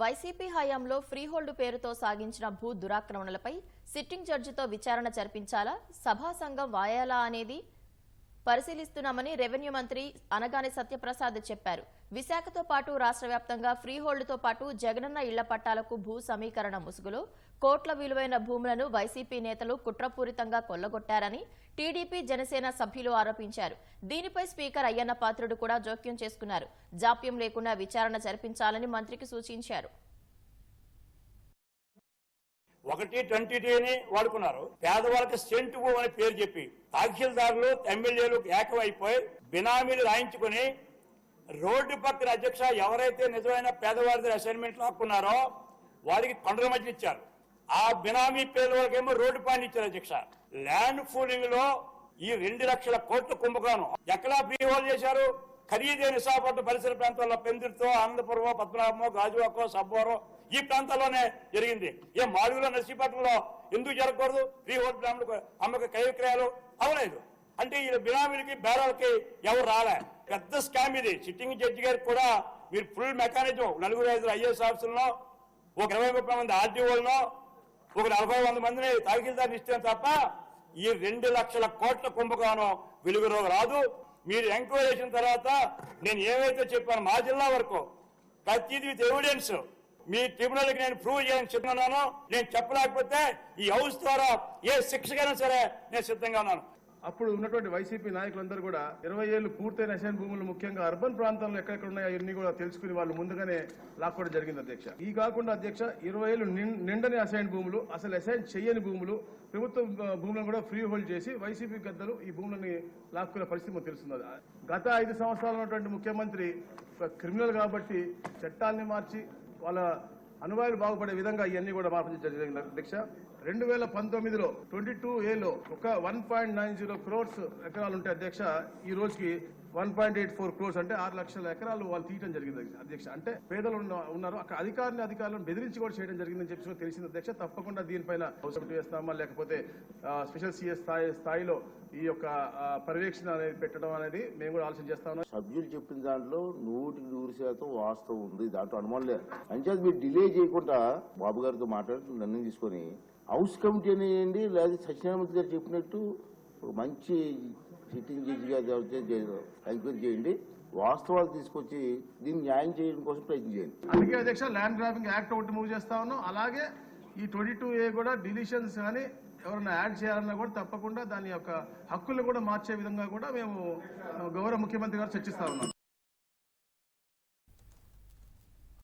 YCP హయాంలో freehold పేరుతో సాగించిన భూ దురాక్రమణలపై సిట్టింగ్ జడ్జితో విచారణ జరిపించాలా? సభా సంఘం వాయాలా అనేది పరిశీలిస్తున్నామని రెవెన్యూ మంత్రి అనగాని సత్యప్రసాద్ చెప్పారు. విశాఖతో పాటు రాష్ట్ర వ్యాప్తంగా ఫ్రీహోల్డ్తో పాటు జగనన్న ఇళ్ళ పట్టాలకు భూ సమీకరణ ముసుగులో కోట్ల విలువైన భూములను వైసీపీ నేతలు కుట్రపూరితంగా కొల్లగొట్టారని టీడీపీ జనసేన సభ్యులు ఆరోపించారు. దీనిపై స్పీకర్ అయ్యన్న పాత్రుడు కూడా జోక్యం చేసుకున్నారు. జాప్యం లేకుండా విచారణ జరిపించాలని మంత్రికి సూచించారు. ఒకటి ట్వంటీ అని వాడుకున్నారు. పేదవాళ్ళకి సెంటు భూమి అని పేరు చెప్పి తహసీల్దారులు ఎమ్మెల్యేలు ఏకమైపోయి బినామీలు రాయించుకుని రోడ్డు పక్కన అధ్యక్ష ఎవరైతే నిజమైన పేదవారి అసైన్మెంట్ లాక్కున్నారో వారికి కొండల మధ్య ఇచ్చారు. ఆ బినామీ పేరు వాళ్ళకేమో రోడ్డు పాయింట్ ఇచ్చారు అధ్యక్ష. ల్యాండ్ పూలింగ్లో ఈ రెండు లక్షల కోట్ల కుంభకోణం. ఎక్కడ బీహోల్ చేశారు? ఖరీదైన విశాఖపట్నం పరిసర ప్రాంతాల్లో పెందుర్తో ఆనందపురమో పద్మనాభమో గాజువాకో సబ్బోరో ఈ ప్రాంతాల్లోనే జరిగింది. ఏ మాడుగులో నర్సీపట్నంలో ఎందుకు జరగకూడదు? ఫ్రీ హోల్డ్ అమ్మక కై విక్రయాలు అవలేదు అంటే ఈ బినామీలకి బేరాలకి ఎవరు రాలే. పెద్ద స్కామ్ ఇది. సిట్టింగ్ జడ్జి గారికి కూడా మీరు ఫుల్ మెకానిజం. నలుగురు ఐదు ఐఏఎస్ ఆఫీసుల్లో ఒక ఇరవై ముప్పై మంది ఆర్టీఓలను ఒక నలభై వంద మందిని తహసీల్దార్ ఇస్తే తప్ప ఈ రెండు లక్షల కోట్ల కుంభకోణం వెలుగులోకి రాదు. మీరు ఎంక్వైరీ చేసిన తర్వాత నేను ఏవైతే చెప్పాను మా జిల్లా వరకు ప్రతిదీ విత్ ఎవిడెన్స్ మీ ట్రిబ్యునల్కి నేను ప్రూవ్ చేయాలని చెప్తున్నాను. నేను చెప్పలేకపోతే ఈ హౌస్ ద్వారా ఏ శిక్షకైనా సరే నేను సిద్ధంగా ఉన్నాను. అప్పుడు ఉన్నటువంటి వైసీపీ నాయకులందరూ కూడా ఇరవై ఏళ్ళు పూర్తయిన అసైన్ భూములు ముఖ్యంగా అర్బన్ ప్రాంతాల్లో ఎక్కడెక్కడ ఉన్నాయో అవన్నీ కూడా తెలుసుకుని వాళ్ళు ముందుగానే లాక్కోవడం జరిగింది అధ్యక్ష. ఈ కాకుండా అధ్యక్ష ఇరవై ఏళ్ళు నిండని అసైన్ భూములు అసలు అసైన్ చేయని భూములు ప్రభుత్వ భూములను కూడా ఫ్రీ హోల్డ్ చేసి వైసీపీ గద్దలు ఈ భూములని లాక్కునే పరిస్థితి మనకు తెలుస్తున్నది గత ఐదు సంవత్సరాలు ఉన్నటువంటి ముఖ్యమంత్రి క్రిమినల్ కాబట్టి చట్టాల్ని మార్చి వాళ్ళ అనువాయులు బాగుపడే విధంగా ఇవన్నీ కూడా మార్పు జరిగింది అధ్యక్ష. రెండు వేల పంతొమ్మిదిలో ట్వంటీ టూ ఏలో ఒక one point nine zero crores ఎకరాలు ఉంటే అధ్యక్ష ఈ రోజుకి one point eight four crores అంటే ఆరు లక్షల ఎకరాలు వాళ్ళు తీయడం జరిగింది అధ్యక్ష. అంటే పేదలు ఉన్న- ఉన్నారు. అక్కడ అధికారులు అధికారులను బెదిరించి కూడా చేయడం జరిగిందని చెప్పి తెలిసింది అధ్యక్ష. తప్పకుండా దీనిపైన అవసరం చేస్తామా? లేకపోతే స్పెషల్ సిఎస్ స్థాయి స్థాయిలో ఈ యొక్క పర్యవేక్షణ అనేది పెట్టడం అనేది మేము కూడా ఆలోచన చేస్తా ఉన్నాం. సభ్యులు చెప్పిన దాంట్లో నూటికి నూరు శాతం వాస్తవం ఉంది. దాంట్లో అనుమానం లేదు. అంచేది మీరు డిలే చేయకుండా బాబు గారితో మాట్లాడుతూ నిర్ణయం తీసుకొని హౌస్ కమిటీ అనేయండి లేదా సత్యనారాయణ గారు చెప్పినట్టు మంచి సిట్టింగ్ జడ్జి గారు ఎంక్వైరీ చేయండి. వాస్తవాలు తీసుకొచ్చి దీన్ని న్యాయం చేయడం కోసం ప్రయత్నం చేయండి. అందుకే అధ్యక్ష ల్యాండ్ గ్రాబింగ్ యాక్ట్ ఒకటి మూవ్ చేస్తా ఉన్నాం. అలాగే ఈ ట్వంటీ టూ ఏ కూడా డిలిషన్స్ కానీ ఎవరైనా యాడ్ చేయాలన్నా కూడా తప్పకుండా దాని యొక్క హక్కులు కూడా మార్చే విధంగా కూడా మేము గౌరవ ముఖ్యమంత్రి గారు చర్చిస్తా ఉన్నాం.